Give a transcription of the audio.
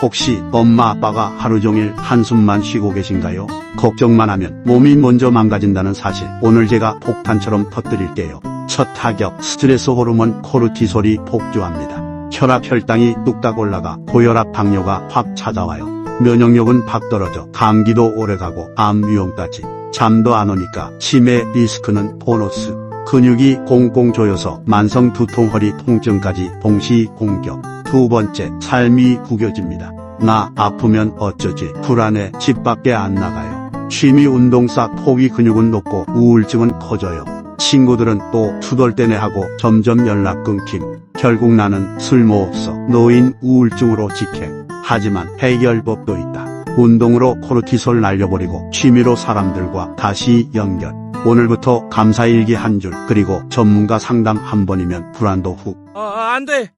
혹시 엄마 아빠가 하루 종일 한숨만 쉬고 계신가요? 걱정만 하면 몸이 먼저 망가진다는 사실 오늘 제가 폭탄처럼 터뜨릴게요. 첫 타격 스트레스 호르몬 코르티솔이 폭주합니다. 혈압 혈당이 뚝딱 올라가 고혈압 당뇨가 확 찾아와요. 면역력은 팍 떨어져 감기도 오래가고 암 위험까지 잠도 안 오니까 치매 리스크는 보너스 근육이 꽁꽁 조여서 만성 두통 허리 통증까지 동시 공격 두 번째 삶이 구겨집니다 나 아프면 어쩌지 불안해 집 밖에 안 나가요 취미 운동 싹 포기 근육은 높고 우울증은 커져요 친구들은 또 투덜대네 하고 점점 연락 끊김 결국 나는 쓸모없어 노인 우울증으로 직행 하지만 해결법도 있다. 운동으로 코르티솔 날려버리고 취미로 사람들과 다시 연결. 오늘부터 감사일기 한 줄, 그리고 전문가 상담 한 번이면 불안도 훅. 아, 안 돼.